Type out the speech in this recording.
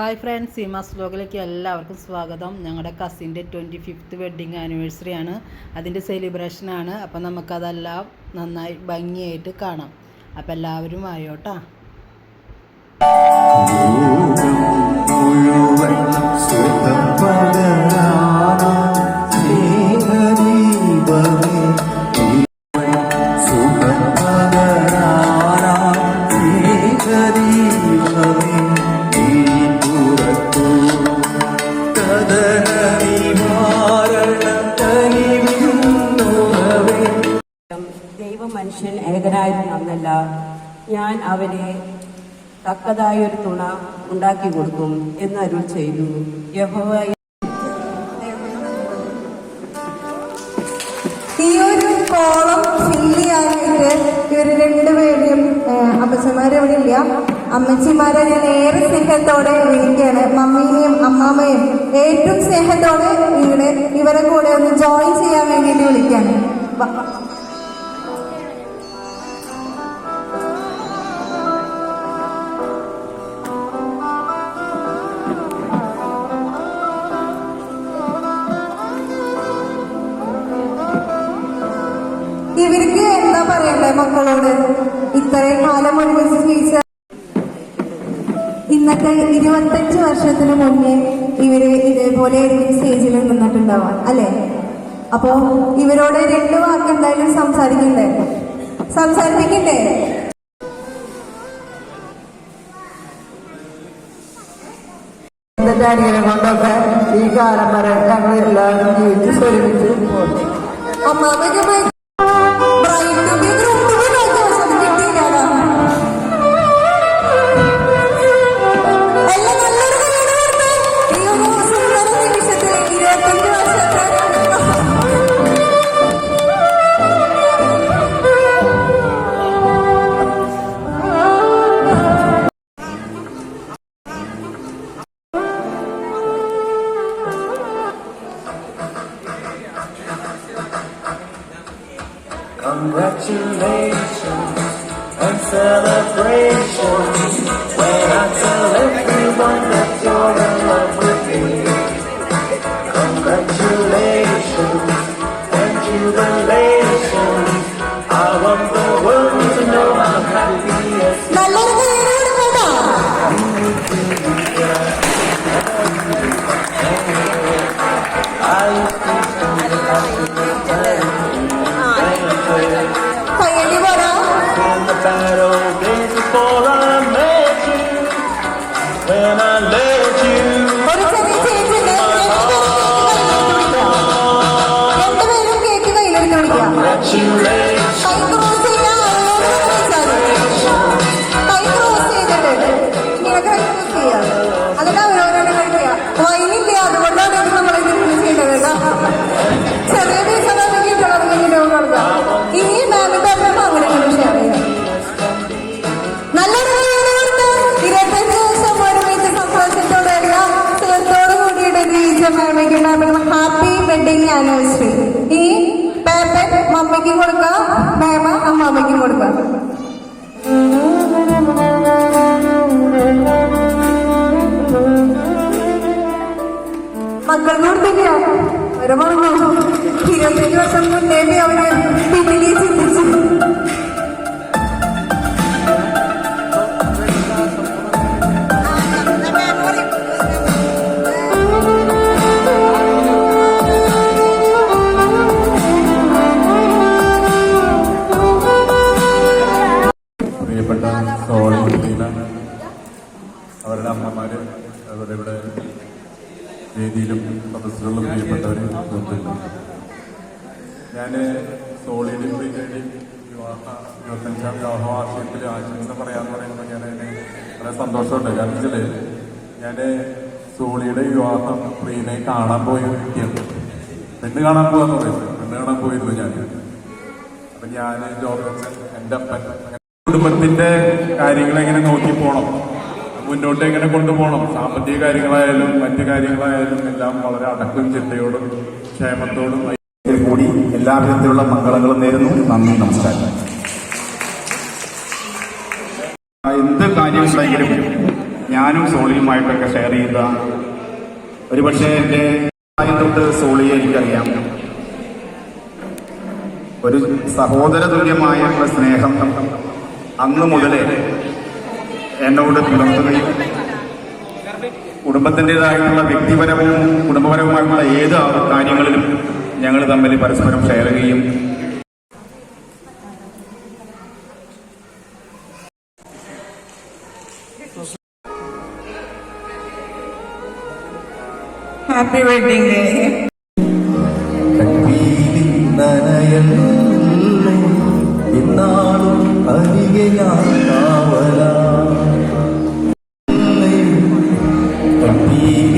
Hi friends Seemas വ്ലോഗിലേക്ക് എല്ലാവർക്കും സ്വാഗതം. ഞങ്ങളുടെ കസിന്റെ ട്വന്റി ഫിഫ്ത്ത് വെഡ്ഡിങ് ആനിവേഴ്സറി ആണ് അതിന്റെ സെലിബ്രേഷനാണ് അപ്പം നമുക്കതെല്ലാം നന്നായി ഭംഗിയായിട്ട് കാണാം. അപ്പം എല്ലാവരും ആയോട്ടാ ദൈവ ഏകനായിരുന്നു അന്നല്ല. ഞാൻ അവനെ തക്കതായൊരു തുണ ഉണ്ടാക്കി കൊടുക്കും എന്ന് അരുൾ ചെയ്തു. യഹോവ ഈ ഒരു കോളം ഫില്ല് ചെയ്യാനായിട്ട് ഇവർ രണ്ടുപേരെയും അമ്മച്ചമാരെ ഇവിടെ അമ്മച്ചിമാരെ ഞാൻ ഏറെ സ്നേഹത്തോടെ വിളിക്കുകയാണ്. മമ്മീനെയും അമ്മാമ്മയും ഏറ്റവും സ്നേഹത്തോടെ ഇവിടെ ഇവരെ കൂടെ ഒന്ന് ജോയിൻ ചെയ്യാൻ വേണ്ടിയിട്ട് വിളിക്കുകയാണ്. ഇവർക്ക് എന്താ പറയണ്ടേ മക്കളോട്? ഇത്രയും കാലം ഒരുമിച്ച് ജീവിച്ച ഇന്നത്തെ ഇരുപത്തഞ്ച് വർഷത്തിന് മുന്നേ ഇവർ ഇതേപോലെ സ്റ്റേജിൽ നിന്നിട്ടുണ്ടാവാം അല്ലെ? അപ്പോ ഇവരോട് രണ്ട് വാക്ക് എന്തായാലും സംസാരിക്കണ്ടേ? സംസാരിപ്പിക്കണ്ടേ? എന്റെ ഡാഡിയെ കൊണ്ടൊക്കെ ഈ കാലം വരെ ഞങ്ങൾ എല്ലാവരും ജീവിച്ച് സ്വരൂപിച്ച് പോകുന്നു അമ്മാമയ്ക്ക് Congratulations and celebrations. When I tell everyone anniversary ഈ പേപ്പർ മമ്മിക്കും കൊടുക്കാം മേമ അമ്മാമ്മയ്ക്കും കൊടുക്കാം മക്കൾക്ക് കൊടുത്തില്ല അവരെ പറഞ്ഞു ഇരുപത്തഞ്ച് വർഷം മുന്നേ അവര് അവരുടെ അതുപോലെ ഇവിടെ വേദിയിലും സദസ്സുകളിലും പ്രിയപ്പെട്ടവർ നിൽക്കുന്നു ഞാൻ സോളിയുടെ വേണ്ടി വിവാഹ ഇരുപത്തഞ്ചാം വിവാഹ ആശംസ പറയാന്ന് പറയുമ്പോൾ ഞാൻ വളരെ സന്തോഷമുണ്ട്. കാരണം വെച്ചാൽ ഞാൻ സോളിയുടെ വിവാഹം പ്രിയനെ കാണാൻ പോയ വ്യക്തിയാണ്. പെണ്ണ് കാണാൻ പോകാന്ന് പറയുന്നത്. പെണ്ണ് കാണാൻ പോയിരുന്നു ഞാൻ അപ്പൊ ഞാൻ ജോബ് എന്റെ അപ്പൻ കുടുംബത്തിന്റെ കാര്യങ്ങൾ എങ്ങനെ നോക്കി പോകണം മുന്നോട്ട് എങ്ങനെ കൊണ്ടുപോകണം? സാമ്പത്തിക കാര്യങ്ങളായാലും മറ്റു കാര്യങ്ങളായാലും എല്ലാം വളരെ അടക്കും ചിട്ടയോടും ക്ഷേമത്തോടും കൂടി എല്ലാ വിധത്തിലുള്ള മംഗളങ്ങളും നേരുന്നു. നന്ദി നമസ്കാരം. എന്ത് കാര്യമുണ്ടെങ്കിലും ഞാനും സോളിയുമായിട്ടൊക്കെ ഷെയർ ചെയ്ത ഒരുപക്ഷെ എന്റെ തൊട്ട് സോളിയെ എനിക്കറിയാം. ഒരു സഹോദര തുല്യമായ സ്നേഹം അന്ന് മുതലേ എന്നോട് പുലർത്തുകയും കുടുംബത്തിന്റെതായിട്ടുള്ള വ്യക്തിപരവും കുടുംബപരവുമായിട്ടുള്ള ഏത് കാര്യങ്ങളിലും ഞങ്ങൾ തമ്മിൽ പരസ്പരം ഷെയർ ചെയ്യും ഹാപ്പി വെഡിങ് ഡേ ഇന്നാളും അരികയാ കാവലാ. be